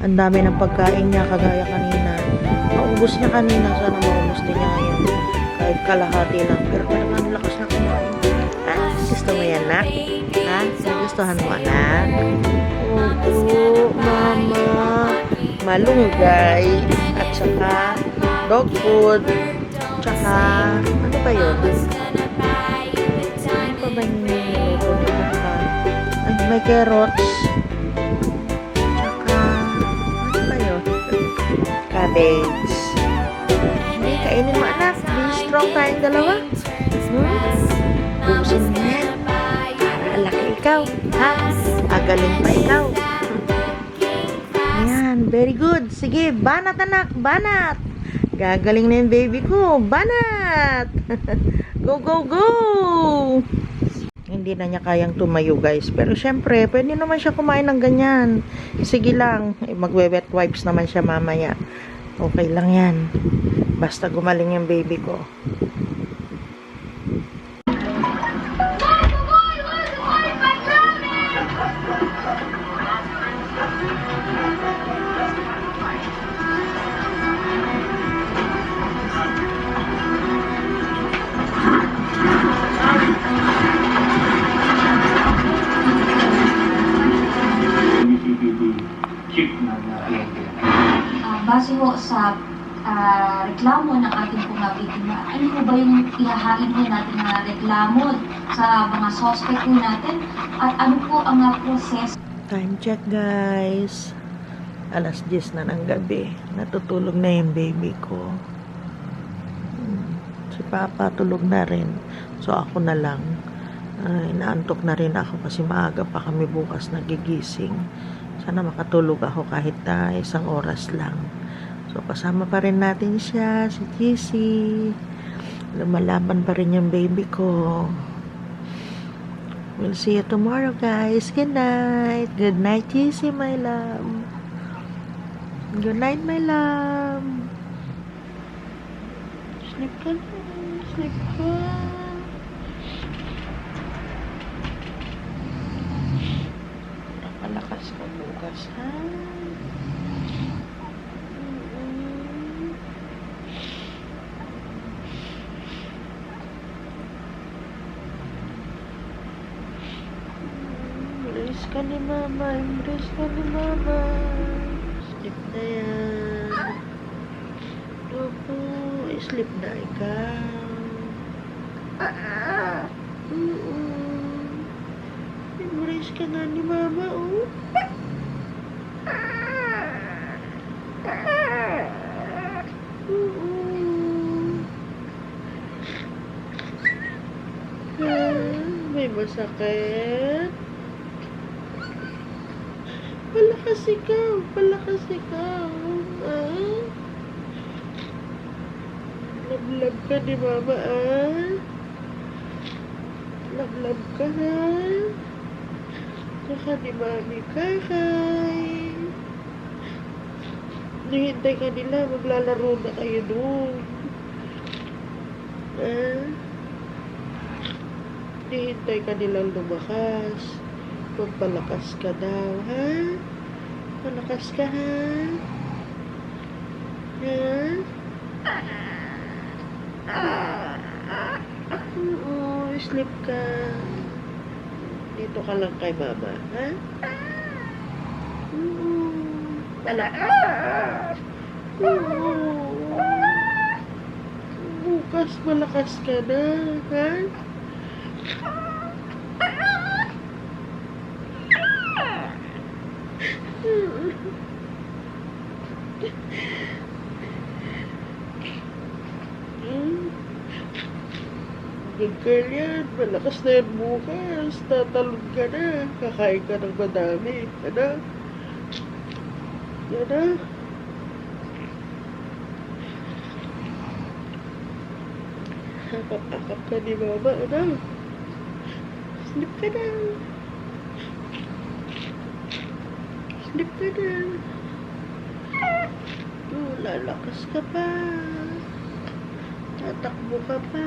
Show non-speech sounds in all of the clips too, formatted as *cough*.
Ang dami ng pagkain niya, kagaya kanina. Maubos niya kanina, sana maubos din niya ngayon. Kahit kalahati lang. Pero talagang lakas na kumain. Ah, gusto mo yan, nak? Ha? Nagustuhan mo, anak? Oo, mama. Malunggay. At saka, dog food. Tsaka, ano ba yun? Ano pa ba yung niluto? Ay, may carrots. Cabbage. Hindi, kainin mo anak. Be strong tayong dalawa. Hmm? Busin mo yan. Para laki ikaw. Ha? Agaling pa ikaw. Ayan, very good. Sige, banat anak, banat. Gagaling na yung baby ko. Banat! *laughs* go, go, go! Hindi na niya kayang tumayo guys. Pero syempre, pwede naman siya kumain ng ganyan. Sige lang, eh, magwe-wet wipes naman siya mamaya. Okay lang yan. Basta gumaling yung baby ko. Mga suspect po natin at ano po ang uh, process Time check guys. Alas 10 na ng gabi. Natutulog na yung baby ko. Hmm, Si Papa tulog na rin. So ako na lang. Ay, naantok na rin ako kasi maaga pa kami bukas nagigising. Sana makatulog ako kahit na isang oras lang. So kasama pa rin natin siya, si Kissy. Lumalaban pa rin yung baby ko. We'll see you tomorrow, guys. Good night. Good night, Kissy, my love. Good night, my love. Sleep ka na. Sleep ka. Nakalakas ka bukas, ha? Ka ni mama. Ka ni mama. Sleep na yan. Sleep na ikaw. Oo. Embrace ka na ni mama. Oo. Ah, may masakit. Ikaw, palakas ikaw. Ah? Lablab ka ni mama, ah? Lablab ka na. Kaka ni mami, kakay. Nihintay ka nila, maglalaro na kayo doon. Ah? Nihintay ka nilang lumakas. Magpalakas ka daw, ha? Malakas ka, ha? Ha? Oo, sleep ka. Dito ka lang kay mama, ha? Oo. Malakas. Oo. Bukas malakas ka na, ha? Hmm. Good girl yan. Malakas na yan bukas. Tatalon ka na. Kakain ka ng madami. Ano? Yan na. Akap-akap ka ni mama. Ano? Sleep ka na. Sleep ka na. Lalakas ka pa. Tatakbo ka pa.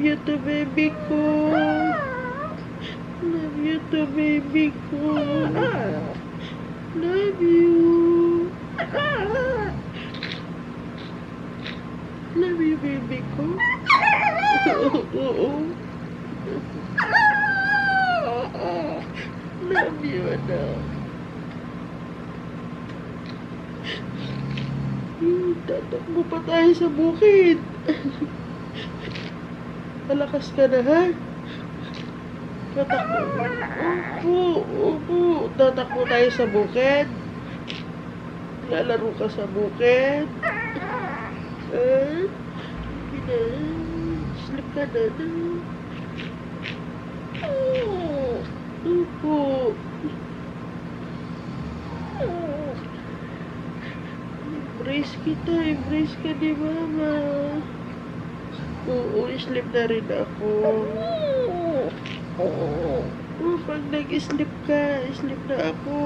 love you to baby ko. Love you to baby ko. Love you. Love you, baby ko. Love you, anak. Hmm, Tatakbo pa tayo sa bukid. Malakas ka na, ha? Tatakbo. Opo, opo. Tatakbo tayo sa bukid. Lalaro ka sa bukid. Eh? Sleep ka na na. Oh. Oh. Embrace kita. Embrace ka ni mama. Oo, sleep na rin ako. Oh, pag nag-sleep ka, sleep na ako.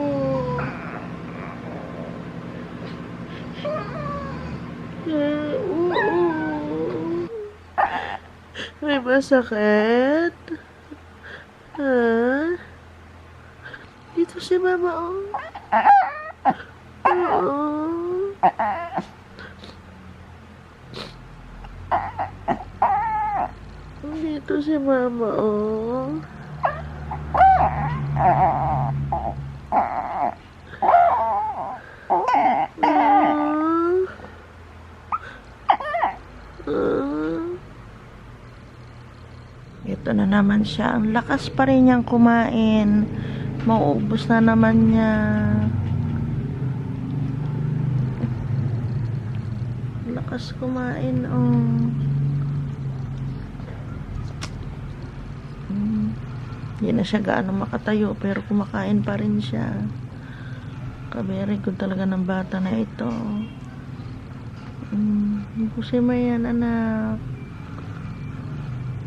Ah, oo. May masakit? Ha? Dito si mama, oh. Oo. Dito si mama, oh. Ah. Ito na naman siya. Ang lakas pa rin niyang kumain. Mauubos na naman niya. Lakas kumain, oh. Hindi na siya gaano makatayo, pero kumakain pa rin siya. Kaberi good talaga ng bata na ito. Mm. Busi mo yan, anak.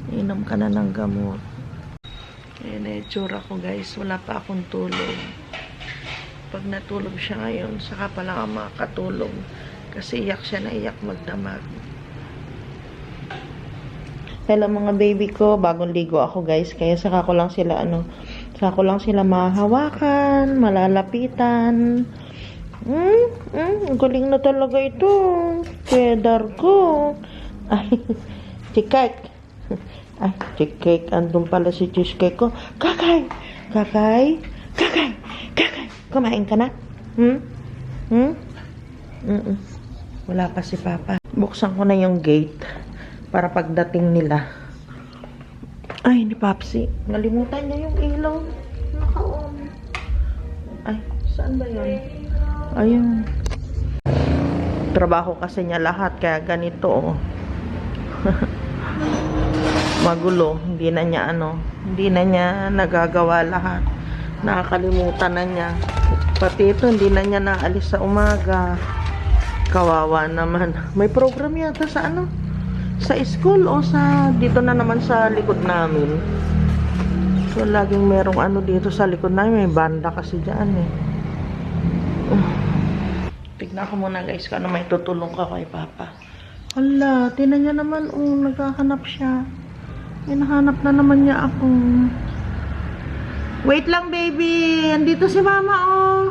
Inom ka na ng gamot. Ayan na yung tsura ko guys. Wala pa akong tulog. Pag natulog siya ngayon, saka pa lang ako makakatulog. Kasi iyak siya na iyak magdamag. Hello mga baby ko. Bagong ligo ako guys. Kaya saka ko lang sila ano. Saka ko lang sila mahahawakan, malalapitan. Hmm, ang galing na talaga ito. Pedar ko. Ay, *laughs* chikek. *laughs* Ay, cheesecake. Andun pala si cheesecake ko. Kakay! Kakay! Kakay! Kakay! Kumain ka na? Hmm? Hmm? Mm-mm. Wala pa si Papa. Buksan ko na yung gate para pagdating nila. Ay, ni Papsi. Nalimutan niya yung ilaw. Naka-on. Ay, saan ba yun? Ayun. Trabaho kasi niya lahat, kaya ganito, oh. *laughs* magulo. Hindi na niya ano, hindi na niya nagagawa lahat. Nakakalimutan na niya. Pati ito, hindi na niya naalis sa umaga. Kawawa naman. May program yata sa ano? Sa school o sa dito na naman sa likod namin. So, laging merong ano dito sa likod namin. May banda kasi dyan eh. Uh, *sighs* tignan ko muna guys kung ano may tutulong ka kay Papa. Hala, tinan niya naman, oh, naghahanap siya. Hinahanap na naman niya ako. Wait lang, baby. Andito si mama, oh.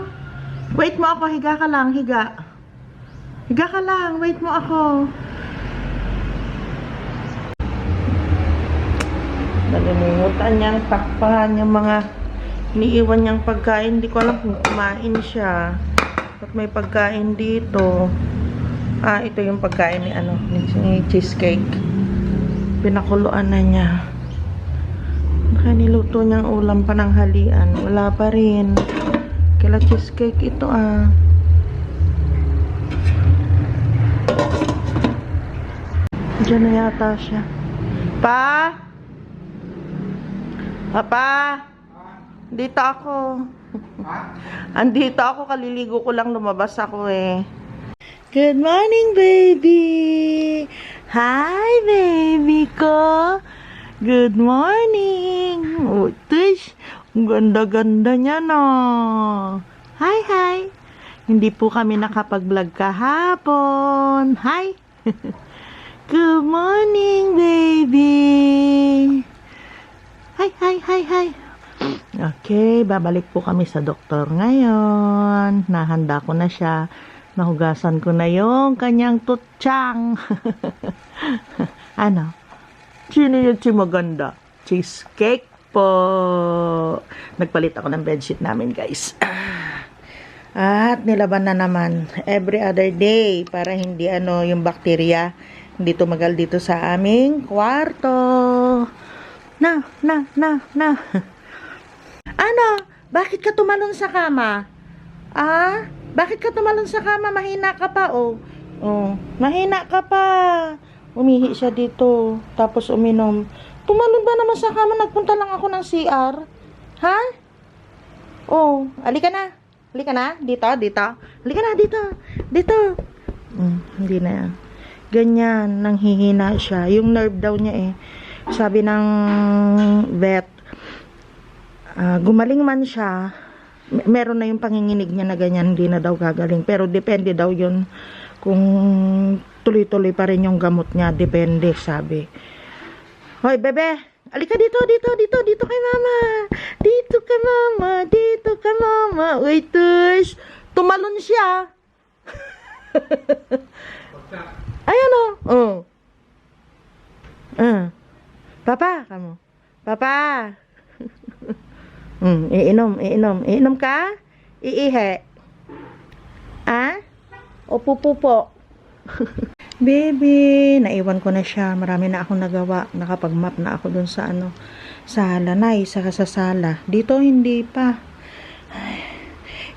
Wait mo ako. Higa ka lang. Higa. Higa ka lang. Wait mo ako. Nalimutan niyang takpan yung mga niiwan niyang pagkain. Hindi ko alam kung kumain siya. At may pagkain dito. Ah, ito yung pagkain ni ano, ni cheesecake. Pinakuluan na niya. Baka niluto niyang ulam pa ng halian. Wala pa rin. Kila cheesecake ito ah. Diyan na yata siya. Pa? Papa? Dito ako. Andito ako, kaliligo ko lang lumabas ako eh. Good morning, baby. Hi, baby ko. Good morning. Oh. Ang ganda-ganda niya, no. Hi, hi. Hindi po kami nakapag-vlog kahapon. Hi. *laughs* Good morning, baby. Hi, hi, hi, hi. Okay, babalik po kami sa doktor ngayon. Nahanda ko na siya. Nahugasan ko na yung kanyang tutsang. *laughs* ano? Sino yung si maganda? Cheesecake po. Nagpalit ako ng bedsheet namin, guys. *clears throat* At nilaban na naman every other day para hindi ano yung bakterya hindi tumagal dito sa aming kwarto. Na, na, na, na. Ano? Bakit ka tumalon sa kama? Ah? Bakit ka tumalon sa kama? Mahina ka pa, oh. Oh, mahina ka pa. Umihi siya dito. Tapos uminom. Tumalon ba naman sa kama? Nagpunta lang ako ng CR. Ha? Oh, alika na. Halika na. Dito, dito. Halika na, dito. Dito. Mm, hindi na yan. Ganyan, nanghihina siya. Yung nerve daw niya eh. Sabi ng vet, ah, gumaling man siya, me- meron na yung panginginig niya na ganyan, hindi na daw gagaling. Pero depende daw yun kung tuloy-tuloy pa rin yung gamot niya. Depende, sabi. Hoy, bebe! Alika dito, dito, dito, dito kay mama. Dito ka mama, dito ka mama. Uy, tush. Tumalon siya. *laughs* Ayan o. Oh. Ah. Papa, kamo. Papa. *laughs* mm, iinom, iinom. Iinom ka? Iihe. Ah? O pupupo. *laughs* Baby, naiwan ko na siya. Marami na akong nagawa. Nakapag-map na ako dun sa ano, sa lanay, sa kasasala. Dito hindi pa. Ay,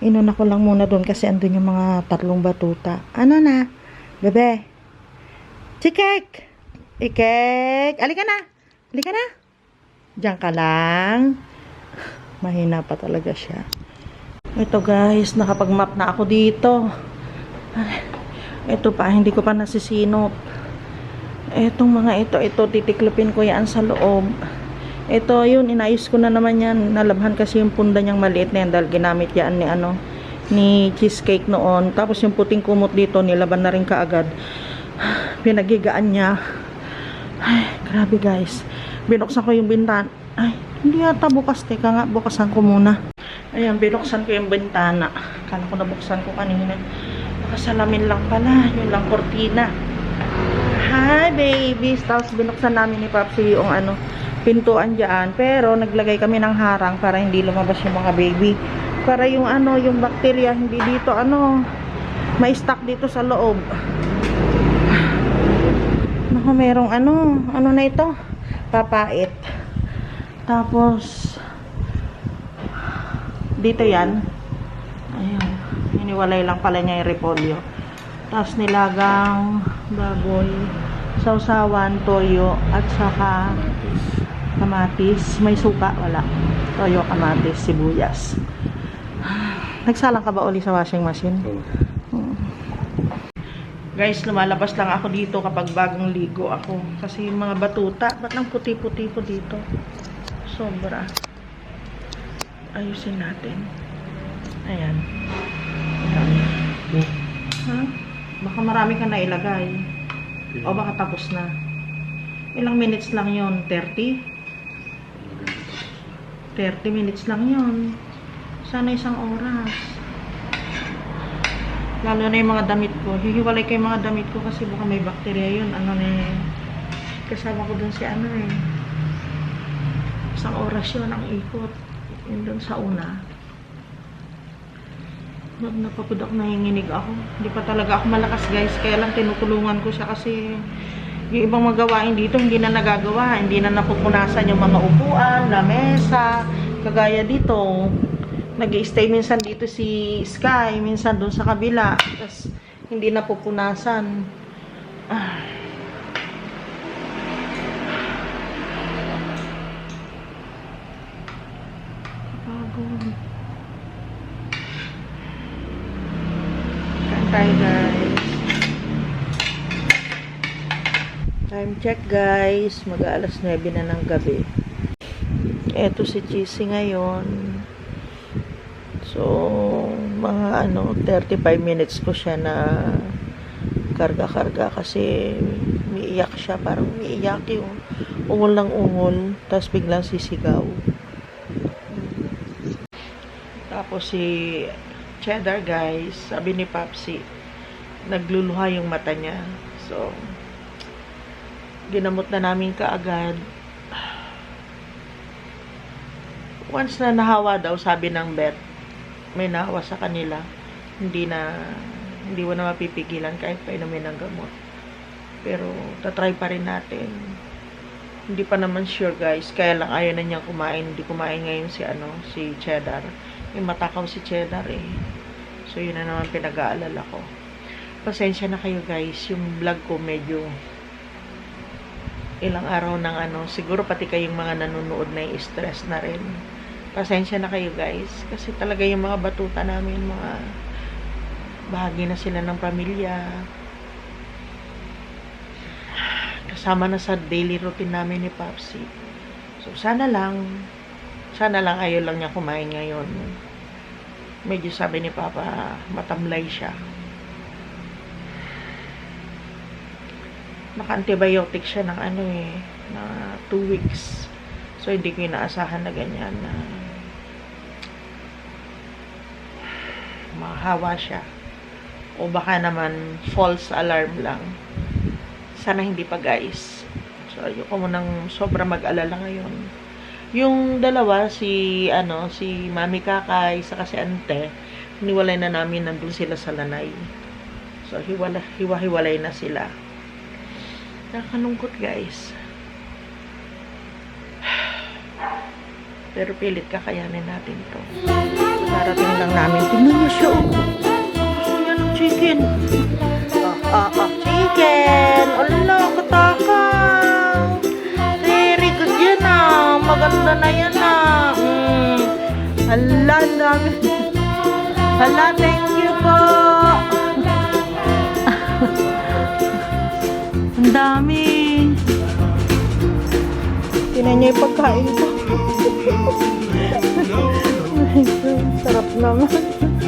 inuna ko lang muna dun kasi andun yung mga tatlong batuta. Ano na? Bebe. Chikek! Ikek! Alika na! Alika na! Diyan ka lang. Mahina pa talaga siya. Ito guys, nakapag-map na ako dito. Ito pa, hindi ko pa nasisinop. Etong mga ito, ito, titiklopin ko yan sa loob. Ito, yun, inayos ko na naman yan. Nalabhan kasi yung punda niyang maliit na yan dahil ginamit yan ni ano, ni cheesecake noon. Tapos yung puting kumot dito, nilaban na rin kaagad. *sighs* Pinagigaan niya. Ay, grabe guys. Binuksan ko yung bintan. Ay, hindi yata bukas. Teka nga, bukasan ko muna. Ayan, binuksan ko yung bintana. Kala ko nabuksan ko kanina. Nakasalamin lang pala. Yun lang, kortina. Hi, babies. Tapos binuksan namin ni Papsi yung ano, pintuan dyan. Pero naglagay kami ng harang para hindi lumabas yung mga baby. Para yung ano, yung bakterya hindi dito, ano, may stock dito sa loob. Naku, merong ano, ano na ito? Papait. Tapos, dito yan. Ayun. Hiniwalay lang pala niya yung repolyo. Tapos nilagang baboy, sausawan, toyo, at saka kamatis. May suka, wala. Toyo, kamatis, sibuyas. *sighs* Nagsalang ka ba uli sa washing machine? Guys, lumalabas lang ako dito kapag bagong ligo ako. Kasi yung mga batuta, ba't ang puti-puti ko dito? Sobra. Ayusin natin. Ayan. Ayan. Ha? Baka marami ka na ilagay. O baka tapos na. Ilang minutes lang yon 30? 30 minutes lang yon Sana isang oras. Lalo na yung mga damit ko. Hihiwalay ko yung mga damit ko kasi baka may bakterya yun. Ano na eh. Kasama ko dun si ano eh. Isang oras yun ang ikot. Yun dun sa una. Nag napapud ako nanginginig ako. Hindi pa talaga ako malakas guys. Kaya lang tinutulungan ko siya kasi yung ibang magawain dito hindi na nagagawa. Hindi na napupunasan yung mga upuan, lamesa. Kagaya dito nag-stay minsan dito si Sky, minsan doon sa kabila. Tapos, hindi napupunasan. Ah. Pagod. Guys. Time check, guys. Mag-alas 9 na ng gabi. Eto si Cheesy ngayon. So, mga ano, 35 minutes ko siya na karga-karga kasi umiiyak siya. Parang umiiyak yung ungol ng ungol. Tapos biglang sisigaw. Tapos si Cheddar guys, sabi ni Papsi, nagluluha yung mata niya. So, ginamot na namin kaagad. Once na nahawa daw, sabi ng vet, may nahawa sa kanila. Hindi na, hindi mo na mapipigilan kahit pa inumin ng gamot. Pero, tatry pa rin natin. Hindi pa naman sure guys. Kaya lang ayaw na niyang kumain. Hindi kumain ngayon si ano, si Cheddar. May matakaw si Cheddar eh. So, yun na naman pinag-aalala ko. Pasensya na kayo guys. Yung vlog ko medyo ilang araw ng ano, siguro pati kayong mga nanonood na stress na rin. Pasensya na kayo guys. Kasi talaga yung mga batuta namin, mga bahagi na sila ng pamilya. Kasama na sa daily routine namin ni Papsi. So, sana lang, sana lang ayaw lang niya kumain ngayon. Medyo sabi ni Papa, matamlay siya. Naka-antibiotic siya ng ano eh, na 2 weeks. So, hindi ko inaasahan na ganyan na mahawa siya. O baka naman false alarm lang. Sana hindi pa guys. So, ayoko mo nang sobra mag-alala ngayon. Yung dalawa, si, ano, si Mami Kakay, sa si Ante, niwalay na namin nandun sila sa lanay. So, hiwala, hiwa-hiwalay na sila. Nakakalungkot guys. *sighs* Pero pilit kakayanin natin to. Darating lang namin. Tingnan niyo siya oh. Gusto niya ng chicken. Ah, ah, ah. Chicken! Ala, katakaw! Very good yan ah. Maganda na yan ah. Mm. Hala, dami. Hala, thank you po. *laughs* Ang dami. Tinan niya yung pagkain ko. *laughs* Sarap naman.